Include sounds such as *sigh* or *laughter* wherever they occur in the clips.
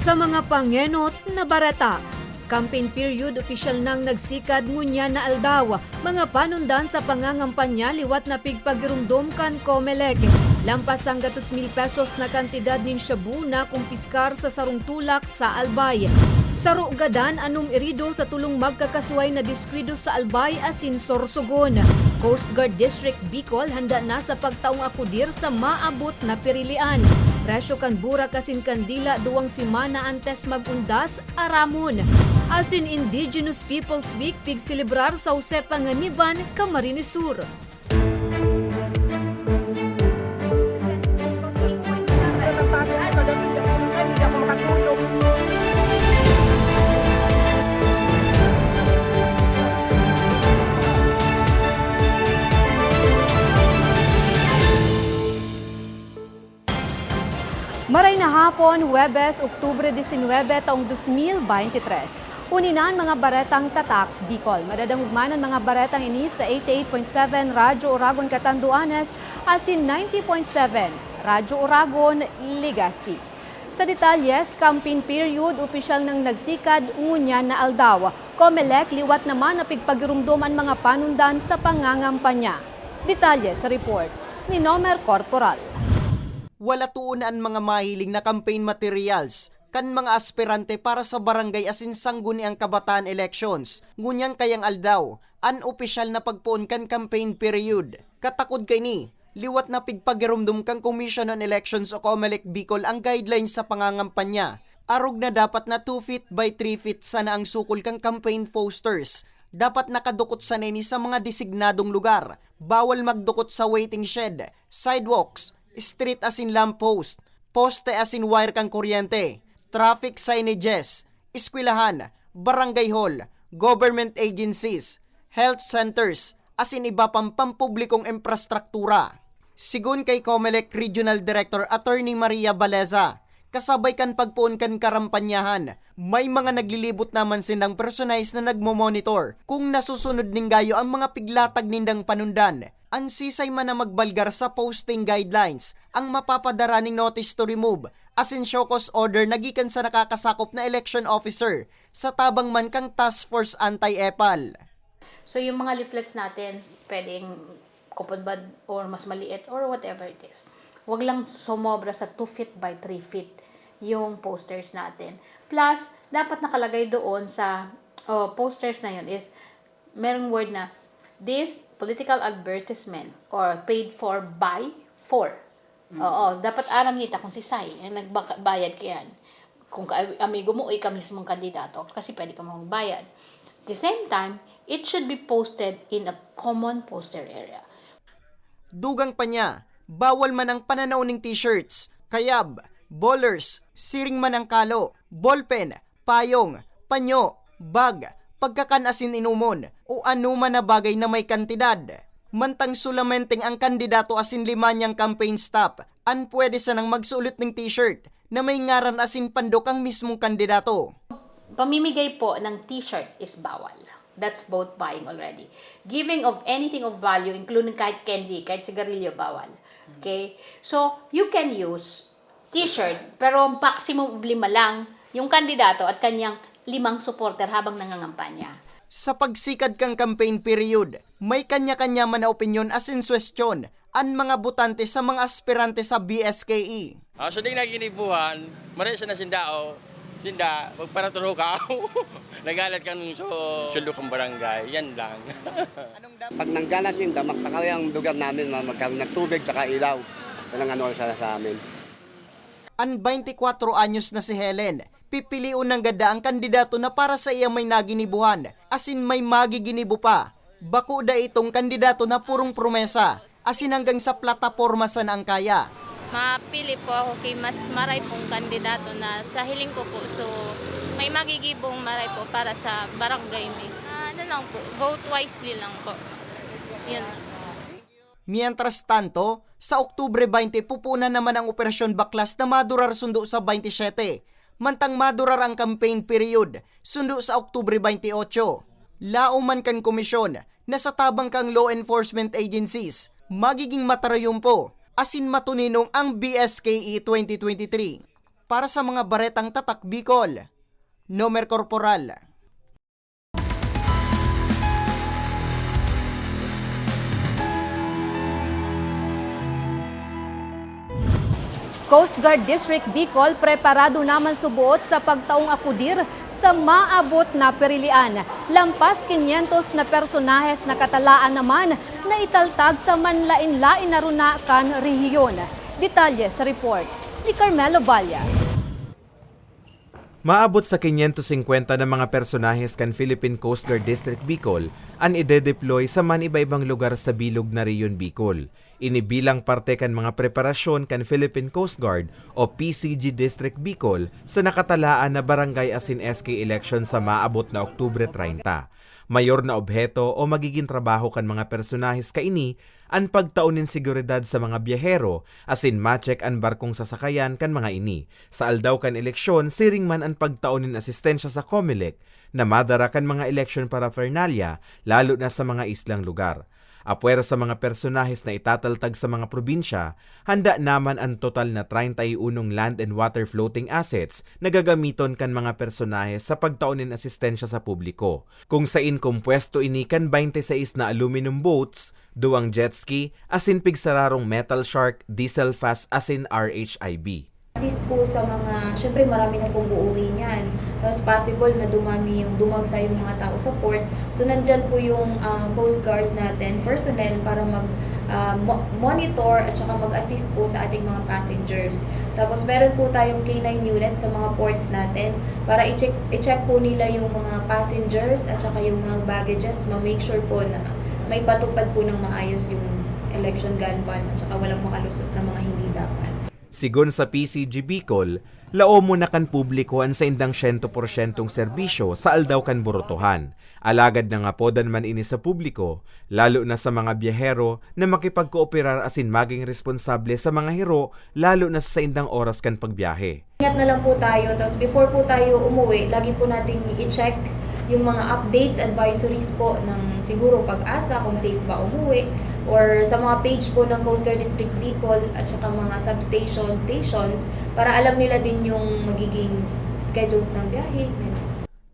Sa mga pangenot na barata, campaign period opisyal nang nagsikad ngunya na aldaw, mga panundan sa pangangampanya liwat na pigpagirumdom kan Comelec. Lampas ang gatos mil pesos na kantidad nin shabu na kumpiskar sa sarong tulak sa Albay. Saro gadan anong irido sa tulong magkakasway na diskwido sa Albay asin Sorsogon. Coast Guard District Bicol handa na sa pagtaong akudir sa maabot na pirilian. Presyo kan bura kasin kandila duwang simana antes magundas aramon. Asin Indigenous Peoples Week pig celebrar sa Usepa nga Niban, Camarines Sur. Hapon, Webes, Oktubre 19, taong 2023. Uninan mga baretang tatak, Bicol. Madadangugmanan mga baretang ini sa 88.7 Radyo Oragon Catanduanes, asin 90.7 Radyo Oragon, Legazpi. Sa detalyes, campaign period, opisyal nang nagsikad, ngunyan na aldaw. Comelec, liwat naman na pigpagirumduman mga panundan sa pangangampanya. Detalye sa report ni Nomer Corporal. Wala tuunan mga mahiling na campaign materials kan mga aspirante para sa barangay asin sangguni ang kabataan elections. Ngunyang kayang aldaw, an-opisyal na pagpuon kan campaign period. Katakod kay ni, liwat na pigpagirumdum kang Commission on Elections o COMELEC Bicol ang guidelines sa pangangampanya. Arog na dapat na 2 feet by 3 feet sana ang sukol kang campaign posters. Dapat nakadukot sa neni sa mga designadong lugar. Bawal magdukot sa waiting shed, sidewalks, street as in lamppost, poste as in wire kang kuryente, traffic signages, eskwelahan, barangay hall, government agencies, health centers, as in iba pang pampublikong infrastruktura. Sigun kay COMELEC Regional Director Attorney Maria Baleza, kasabay kan pagpuon kan karampanyahan, may mga naglilibot naman sinang personalis na nagmo-monitor kung nasusunod ning gayo ang mga piglatag nindang panundan. Ansisay man na magbalgar sa posting guidelines ang mapapadara ning notice to remove as in Shokos order nagikan sa nakakasakop na election officer sa tabang man kang task force anti-epal. So yung mga leaflets natin, pwedeng kupunbad or mas maliit or whatever it is. Huwag lang sumobra sa 2 feet by 3 feet yung posters natin. Plus, dapat nakalagay doon sa oh, posters na yun is merong word na this political advertisement or paid for by for. Oo, dapat aram nita kung si Sai ang nagbayad ka yan. Kung ka- amigo mo, ikaw mismong kandidato kasi pwede ka magbayad. At the same time, it should be posted in a common poster area. Dugang pa niya, bawal man ang pananaw ng t-shirts, kayab, bowlers, siring man ang kalo, ballpen, payong, panyo, bag, pagkakanasin inumon, o anuman na bagay na may kantidad. Mantang sulamenteng ang kandidato asin lima niyang campaign staff, an pwede sanang magsulit ng t-shirt na may ngaran asin pandok ang mismong kandidato. Pamimigay po ng t-shirt is bawal. That's both buying already. Giving of anything of value, including kahit candy, kahit sigarilyo, bawal. Okay? So, you can use t-shirt, pero maximum lima lang yung kandidato at kanyang limang supporter habang nangangampanya. Sa pagsikad kang campaign period, may kanya-kanya man na opinyon asin suwestyon ang mga butante sa mga aspirante sa BSKE. Ah, so di naginibuhan, mara siya na sindao, sinda, magparaturo ka, *laughs* nagalat ka nung so, sulo kang barangay, yan lang. *laughs* Pag nangganas yung damak, takawin ang lugar namin, ma- magkaroon ng tubig saka ilaw. Yan ang ano sa, sa amin. Ang 24 anyos na si Helen, pipiliun ng gada ang kandidato na para sa iya may naginibuhan, asin may magiginibo pa. Bako da itong kandidato na purong promesa, asin hanggang sa plataporma sa ang kaya. mapili po ako kay mas maray pong kandidato na sa hiling ko po. So, may magigibong maray po para sa barangay. Ah, ano lang po, vote wisely lang po. Yun. Mientras tanto, sa Oktubre 20 pupunan naman ang Operasyon Baklas na madurar sundo sa 27. Mantang madurar ang campaign period, sundo sa Oktubre 28. Lauman kan komisyon na sa tabang kang law enforcement agencies, magiging matarayong po, asin matuninong ang BSKE 2023. Para sa mga baretang tatak Bicol, Nomer Corporal. Coast Guard District Bicol preparado naman subuot sa pagtaong akudir sa maabot na perilian. Lampas 500 na personahes na katalaan naman na italtag sa manlain-lain na runakan rehiyon. Detalye sa report ni Carmelo Balya. Maabot sa 550 na mga personahes kan Philippine Coast Guard District Bicol ang ide-deploy sa man iba-ibang lugar sa bilog na Riyon Bicol. Inibilang parte kan mga preparasyon kan Philippine Coast Guard o PCG District Bicol sa nakatalaan na barangay asin SK election sa maabot na Oktubre 30. Mayor na obheto o magiging trabaho kan mga personahes kaini ang pagtaunin seguridad sa mga biyahero asin ma-check ang barkong sasakayan kan mga ini. Sa aldaw kan eleksyon, siring man ang pagtaunin asistensya sa COMELEC na madara kan mga election paraphernalia lalo na sa mga islang lugar. Apwera sa mga personahes na itataltag sa mga probinsya, handa naman ang total na 31 land and water floating assets na gagamiton kan mga personahes sa pagtaunin asistensya sa publiko. Kung sa inkumpwesto ini kan 26 na aluminum boats, duwang jet ski, asin pigsararong metal shark, diesel fast asin RHIB. Assist po sa mga, syempre marami na pong uuwi niyan. Tapos possible na dumami yung dumagsa yung mga tao sa port. So nandyan po yung ah, Coast Guard natin, personnel, para mag mo- monitor at saka mag-assist po sa ating mga passengers. Tapos meron po tayong K9 unit sa mga ports natin para i-check, i-check po nila yung mga passengers at saka yung mga baggages, ma-make sure po na may patupad po ng maayos yung election gun ban at saka walang makalusot na mga hindi dapat. Sigon sa PCG Bicol, lao mo na kan publiko ang sa indang 100% serbisyo sa aldaw kan burutuhan. Alagad na nga podan man ini sa publiko, lalo na sa mga biyahero na makipagkooperar asin maging responsable sa mga hero, lalo na sa indang oras kan pagbiyahe. Ingat na lang po tayo. Tapos before po tayo umuwi, lagi po natin i-check yung mga updates, advisories po ng siguro pag-asa kung safe ba umuwi or sa mga page po ng Coast Guard District Bicol at saka mga substation stations para alam nila din yung magiging schedules ng biyahe.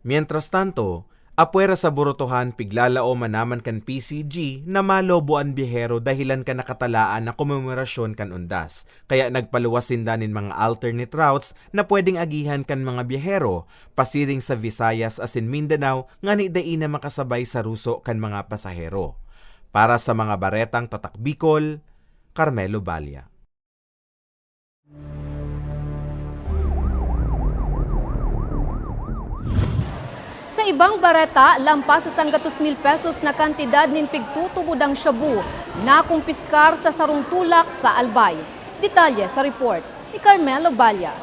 Mientras tanto, apwera sa burutuhan piglalao manaman kan PCG na malobo ang biyahero dahilan ka nakatalaan na komemorasyon kan undas. Kaya nagpaluwas sindanin mga alternate routes na pwedeng agihan kan mga biyahero pasiring sa Visayas asin Mindanao nga ni na makasabay sa ruso kan mga pasahero. Para sa mga baretang tatak Bicol, Carmelo Balya. Sa ibang bareta, lampas sa sanggatos mil pesos na kantidad nin pigtutubudang shabu na kumpiskar sa sarong tulak sa Albay. Detalye sa report ni Carmelo Balya.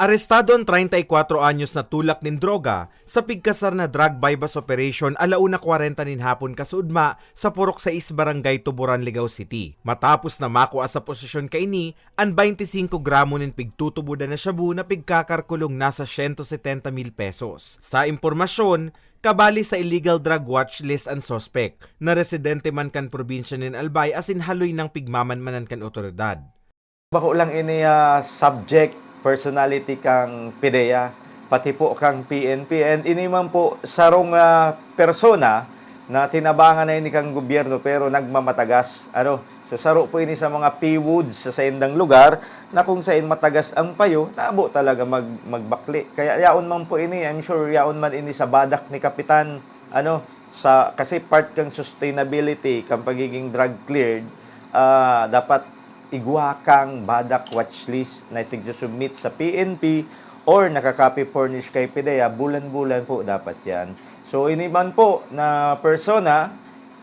Arestado ang 34 anyos na tulak nin droga sa pigkasar na drug bypass operation alauna 40 nin hapon kasudma sa Purok 6 Barangay Tuburan, Ligaw City. Matapos na makuha sa posisyon kaini ang 25 gramo nin pigtutubuda na shabu na pigkakarkulong nasa 170 mil pesos. Sa impormasyon, kabali sa illegal drug watch list ang suspect na residente man kan probinsya nin Albay asin haloy ng pigmamanmanan kan otoridad. Bako lang ini ah, subject personality kang PIDEA, pati po kang PNP. And ini man po sarong ah, persona na tinabangan na ini kang gobyerno pero nagmamatagas. Ano? So saro po ini sa mga P-woods sa saindang lugar na kung saan matagas ang payo, naabo talaga mag, magbakli. Kaya yaon man po ini, I'm sure yaon man ini sa badak ni Kapitan ano sa kasi part kang sustainability kang pagiging drug cleared ah, dapat igwa kang badak watchlist na submit sa PNP or nakaka-copy furnish kay PIDEA, bulan-bulan po dapat yan. So, iniban po na persona,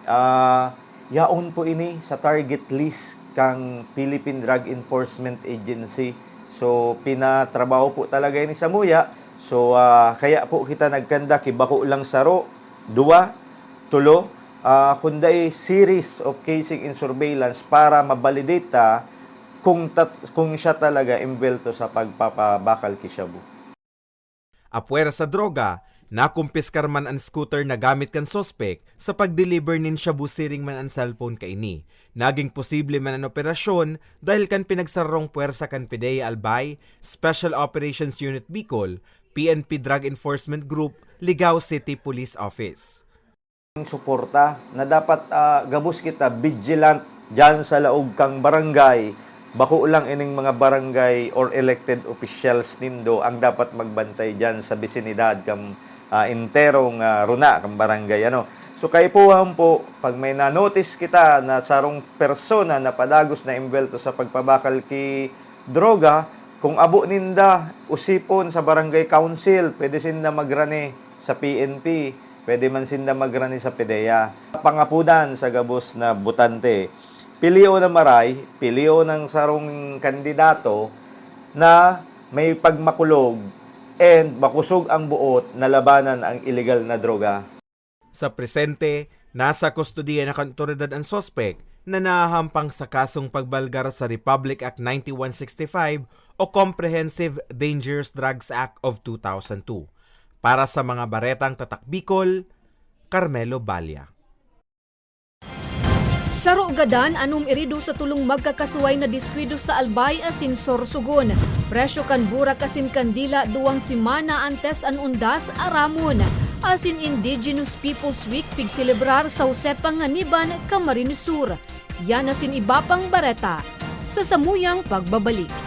ah, yaon po ini sa target list kang Philippine Drug Enforcement Agency. So, pinatrabaho po talaga ini sa muya. So, ah, kaya po kita nagkanda, kibako lang saro, dua, tulo, uh, kunday series of casing in surveillance para mabalidate ta kung tat- kung siya talaga imbelto sa pagpapabakal kay Shabu. Sa droga, Nakumpiskar man ang scooter na gamit kan sospek sa pag-deliver nin shabu siring man ang cellphone kaini. Naging posible man ang operasyon dahil kan pinagsarong puwersa kan PDEA Albay, Special Operations Unit Bicol, PNP Drug Enforcement Group, Ligao City Police Office. Suporta na dapat ah, gabus kita vigilant dyan sa laog kang barangay. Bako lang ining mga barangay or elected officials nindo ang dapat magbantay dyan sa bisinidad kam ah, interong ah, runa kang barangay ano. So kay po po pag may na-notice kita na sarong persona na padagos na imbelto sa pagpabakal ki droga kung abo ninda usipon sa barangay council pwede sinda magrani sa PNP Pwede man sinda magrani sa PDEA. Pangapudan sa gabos na butante. Pilio na maray, pilio ng sarong kandidato na may pagmakulog and makusog ang buot na labanan ang illegal na droga. Sa presente, nasa kustodiya na kantoridad ang sospek na nahahampang sa kasong pagbalgar sa Republic Act 9165 o Comprehensive Dangerous Drugs Act of 2002. Para sa mga baretang tatak Bicol, Carmelo Balya. Saro gadan anum irido sa tulong magkakasuway na diskwido sa Albay asin Sorsogon. Presyo kan burak asin kandila duwang simana antes an undas aramon. Asin Indigenous Peoples Week pig celebrar sa usepang nganiban Camarines Sur. Yan asin iba pang bareta. Sa samuyang pagbabalik.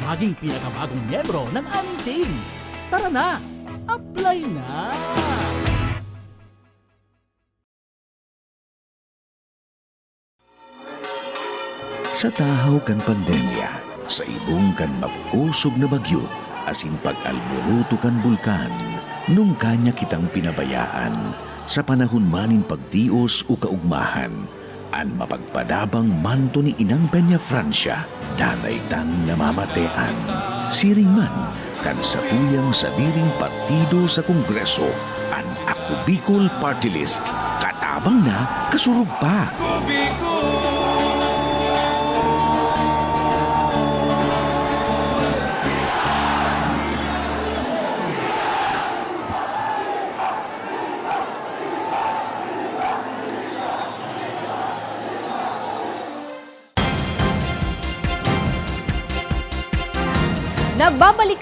maging pinakabagong miyembro ng aming team. Tara na! Apply na! Sa tahaw kan pandemya, sa ibong kan mag-usog na bagyo, asin pag-alboruto kan bulkan, nung kanya kitang pinabayaan, sa panahon manin pagtios o kaugmahan, an mapagpadabang manto ni Inang Peña Francia, danay tang namamatean. Siring man, kan sa tuyang sa diring partido sa Kongreso, an Ako Bicol Party List, katabang na kasurug pa.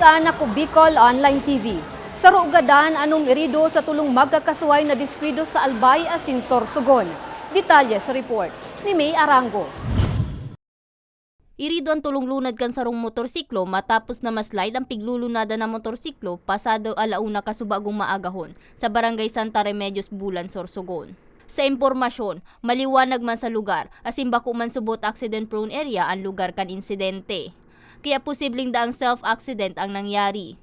Nagbabalikan ako Bicol Online TV. Sa Rugadan, anong irido sa tulong magkakasuway na diskwido sa Albay asin Sorsogon. Detalye sa report ni May Arango. Irido ang tulong lunad kan sarong motorsiklo matapos na maslide ang piglulunada ng motorsiklo pasado alauna kasubagong maagahon sa barangay Santa Remedios, Bulan, Sorsogon. Sa impormasyon, maliwanag man sa lugar, asin bako man subot accident prone area ang lugar kan insidente. Kaya posibleng daang self-accident ang nangyari.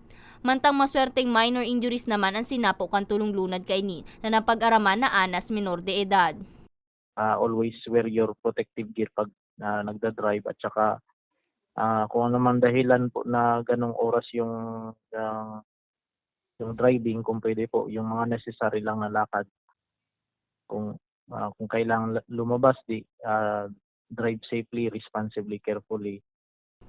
Mantang maswerteng minor injuries naman ang sinapo kan tulong lunad kay ni na napag-araman na anas minor de edad. uh, always wear your protective gear pag uh, nagda-drive at saka Ah, kung ano man dahilan po na ganong oras yung yung, yung driving, kung pwede po, yung mga necessary lang na lakad. Kung ah, kung kailangan la- lumabas, di ah, drive safely, responsibly, carefully.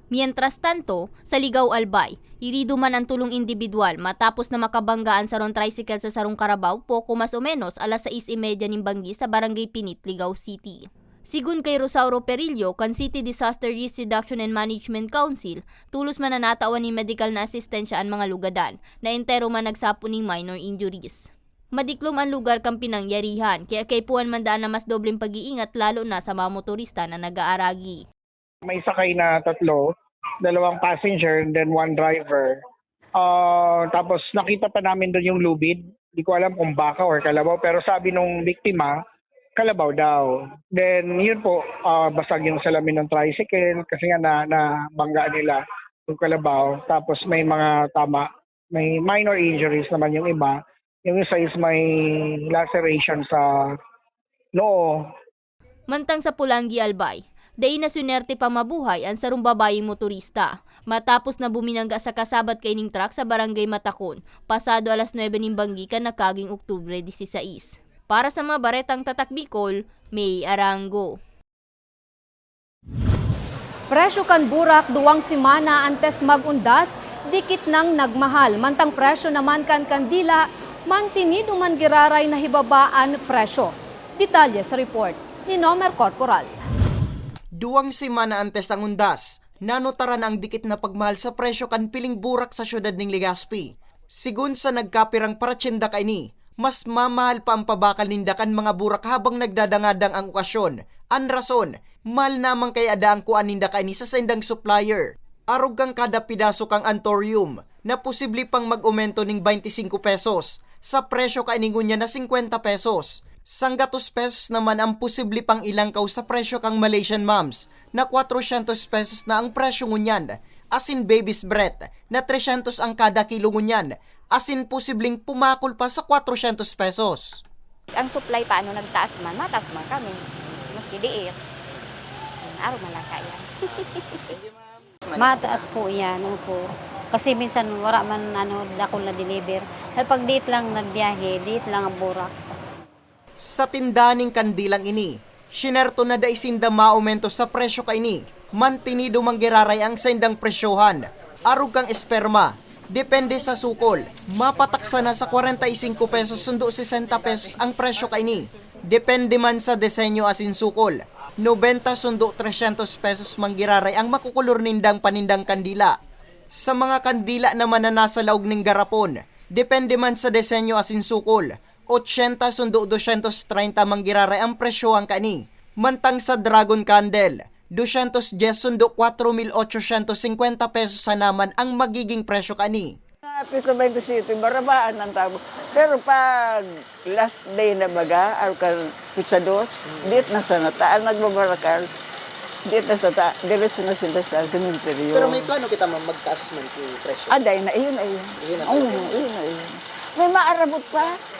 Mientras tanto, sa Ligaw Albay, irido man ang tulong individual matapos na makabanggaan sa ron tricycle sa Sarong Carabao poko mas o menos alas 6.30 ng banggi sa Barangay Pinit, Ligaw City. Sigun kay Rosauro Perillo, kan City Disaster Risk Reduction and Management Council, tulos man na natawan ni medical na asistensya ang mga lugadan, na entero man nagsapo ng minor injuries. Madiklom ang lugar kang pinangyarihan, kaya kay puwan mandaan na mas dobleng pag-iingat lalo na sa mga motorista na nag-aaragi. May sakay na tatlo, dalawang passenger and then one driver. Ah, tapos nakita pa namin doon yung lubid. Hindi ko alam kung baka or kalabaw pero sabi nung biktima, kalabaw daw. Then yun po, ah, basag yung salamin ng tricycle kasi nga na, na bangga nila yung kalabaw. Tapos may mga tama, may minor injuries naman yung iba. Yung isa is may laceration sa noo, Mantang sa Pulangi Albay, day na sunerte pa mabuhay ang sarong babayeng motorista. Matapos na buminangga sa kasabat kay ning truck sa barangay Matakon, pasado alas 9 ng banggi ka nakaging Oktubre 16. Para sa mga baretang tatak Bicol, May Arango. Presyo kan burak duwang simana antes magundas, dikit nang nagmahal. Mantang presyo naman kan kandila, mantinido man giraray na hibabaan presyo. Detalye sa report ni Nomer Corporal. Duwang simana antes ang undas, nanotara na ang dikit na pagmahal sa presyo kan piling burak sa syudad ng Legazpi. Sigun sa nagkapirang paratsenda kaini, mas mamahal pa ang pabakal nindakan mga burak habang nagdadangadang ang okasyon. Ang rason, mahal namang kay ada ang kuan ninda kaini sa sendang supplier. Arog kang kada pidaso kang antorium na posible pang mag-umento ning 25 pesos sa presyo kainingon niya na 50 pesos. Sanggatos pesos naman ang posible pang ilangkaw sa presyo kang Malaysian moms na 400 pesos na ang presyo ngunyan. Asin baby's breath na 300 ang kada kilo ngunyan. Asin posibleng pumakol pa sa 400 pesos. Ang supply paano nagtaas man, mataas man kami. Mas liit. Araw man lang kaya. *laughs* Mataas po yan, po. Kasi minsan wala man ano, dako na deliver. Pag date lang nagbiyahe, date lang ang burak. Sa tindaning kandilang ini, sinerto na da isinda maumento sa presyo kaini. Mantinido manggiraray ang sendang presyohan. Arog kang esperma. Depende sa sukol. Mapataksa na sa 45 pesos sundo 60 pesos ang presyo kaini. Depende man sa disenyo asin sukol. 90 sundo 300 pesos manggiraray ang makukulor nindang panindang kandila. Sa mga kandila na nasa laog ng garapon, depende man sa disenyo asin sukol. 80 sundo 230 manggiraray ang presyo ang kani. Mantang sa Dragon Candle, 210 sundo 4,850 pesos sa naman ang magiging presyo kani. Pico 27, barabaan ang tabo. Pero pag last day na baga, ar ka pizza dos, dit na sa nataan nagbabarakal, dit na sa ta, diretso na sila sa cemetery. plano kita man magtaas man yung presyo. Aday na, iyon na iyon. Iyon na Oo, iyon na iyon. May maarabot pa.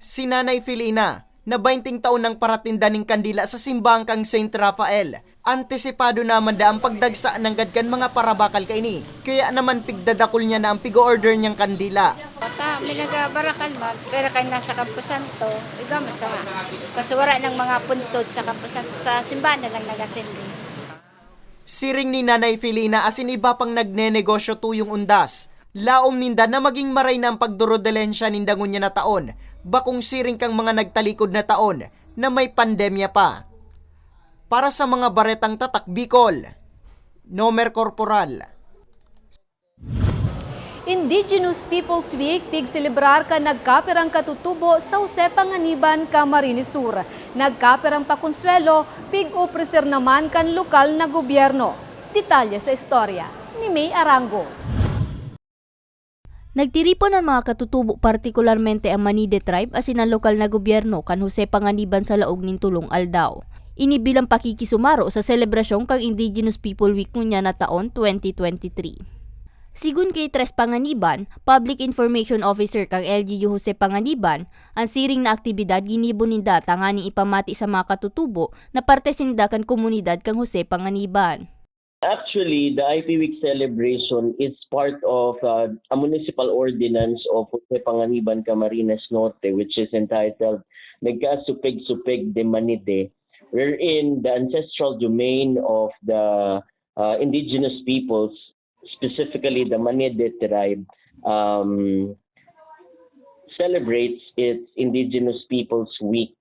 Si Nanay Filina, na 20 taon ng paratinda ng kandila sa simbang kang St. Rafael. Antisipado naman da ang pagdagsa ng gadgan mga parabakal kaini. Kaya naman pigdadakol niya na ang pigo-order niyang kandila. Ta, may nagabarakan man, pero kay nasa Camposan to, iba masama. Kasi wala ng mga puntod sa Camposan sa simbahan na lang nagasindi. Siring ni Nanay Filina asin iba pang nagnenegosyo tuyong undas. Laom ninda na maging maray na ang pagdurodelensya ninda ngunya na taon. Bakong siring kang mga nagtalikod na taon na may pandemya pa. Para sa mga baretang tatak Bicol, Nomer Corporal. Indigenous Peoples Week pig celebrar ka nagkapirang katutubo sa Jose Panganiban, Camarines Sur. Nagkapirang pakonsuelo pig opreser naman kan lokal na gobyerno. Detalye sa istorya ni May Arango. Nagtiripon ang mga katutubo partikularmente ang Manide tribe asin ang lokal na gobyerno kan Jose Panganiban sa laog ning Tulong Aldao. Ini bilang pakikisumaro sa selebrasyon kang Indigenous People Week ngunya na taon 2023. Sigun kay Tres Panganiban, Public Information Officer kang LGU Jose Panganiban, ang siring na aktibidad ginibon ninda tanganing ipamati sa mga katutubo na parte sinda kan komunidad kang Jose Panganiban. Actually, the IP Week celebration is part of uh, a municipal ordinance of Jose Panganiban Camarines Norte, which is entitled Nagkasupig-supig de Manide, wherein the ancestral domain of the uh, indigenous peoples, specifically the Manide tribe, um, celebrates its Indigenous Peoples Week.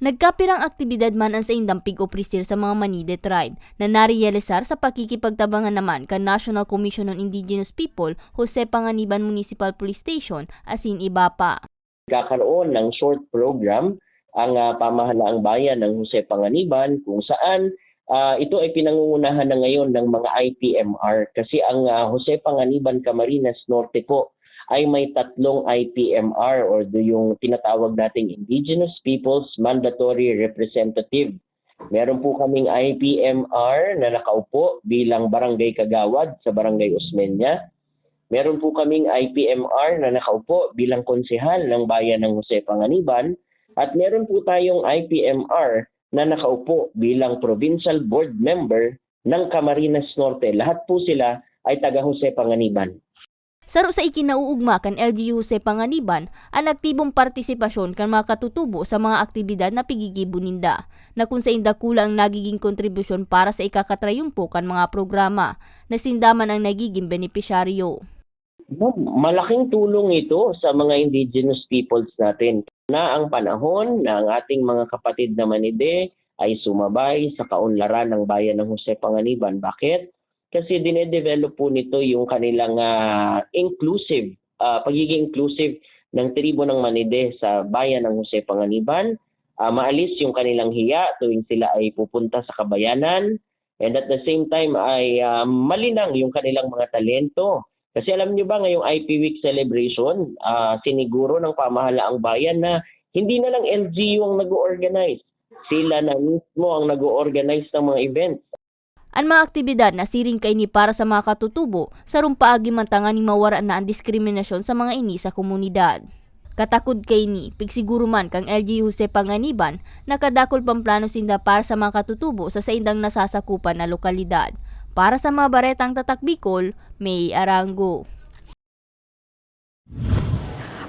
Nagkapirang aktibidad man ang sa indampig oprisil sa mga Manide tribe na narealisar sa pakikipagtabangan naman kan National Commission on Indigenous People Jose Panganiban Municipal Police Station asin iba pa. Kakaroon ng short program ang uh, pamahalaang bayan ng Jose Panganiban kung saan uh, ito ay pinangungunahan na ngayon ng mga IPMR kasi ang uh, Jose Panganiban Camarines Norte po ay may tatlong IPMR or yung tinatawag nating Indigenous Peoples Mandatory Representative. Meron po kaming IPMR na nakaupo bilang barangay kagawad sa barangay Osmeña. Meron po kaming IPMR na nakaupo bilang konsehal ng bayan ng Jose Panganiban. At meron po tayong IPMR na nakaupo bilang provincial board member ng Camarines Norte. Lahat po sila ay taga Jose Panganiban. Saro sa ikinauugma kan LGU Jose Panganiban ang aktibong partisipasyon kan mga katutubo sa mga aktibidad na pigigibo ninda na kung sa inda kulang nagiging kontribusyon para sa ikakatrayumpo kan mga programa na sindaman ang nagiging benepisyaryo. Malaking tulong ito sa mga indigenous peoples natin na ang panahon na ang ating mga kapatid na Manide ay sumabay sa kaunlaran ng bayan ng Jose Panganiban. Bakit? Kasi dinedevelop po nito yung kanilang uh, inclusive, uh, pagiging inclusive ng tribo ng Manide sa bayan ng Jose Panganiban. Uh, maalis yung kanilang hiya tuwing sila ay pupunta sa kabayanan. And at the same time ay uh, malinang yung kanilang mga talento. Kasi alam niyo ba ngayong IP Week celebration, uh, siniguro ng pamahalaang bayan na hindi na lang LGU ang nag-organize. Sila na mismo ang nag-organize ng mga events. Ang mga aktibidad na siring kay ni para sa mga katutubo sa rumpaagi mantangan ni mawara na ang diskriminasyon sa mga ini sa komunidad. Katakod kay ni, pigsiguro man kang LG Jose Panganiban, nakadakol pamplano sinda para sa mga katutubo sa saindang nasasakupan na lokalidad. Para sa mga baretang tatak Bicol, May Arango.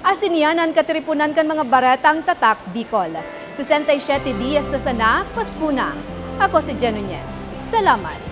Asinyanan katripunan kan mga baratang tatak Bicol. 67 Diaz na sana, Paspuna. Ako si Jen. Salamat!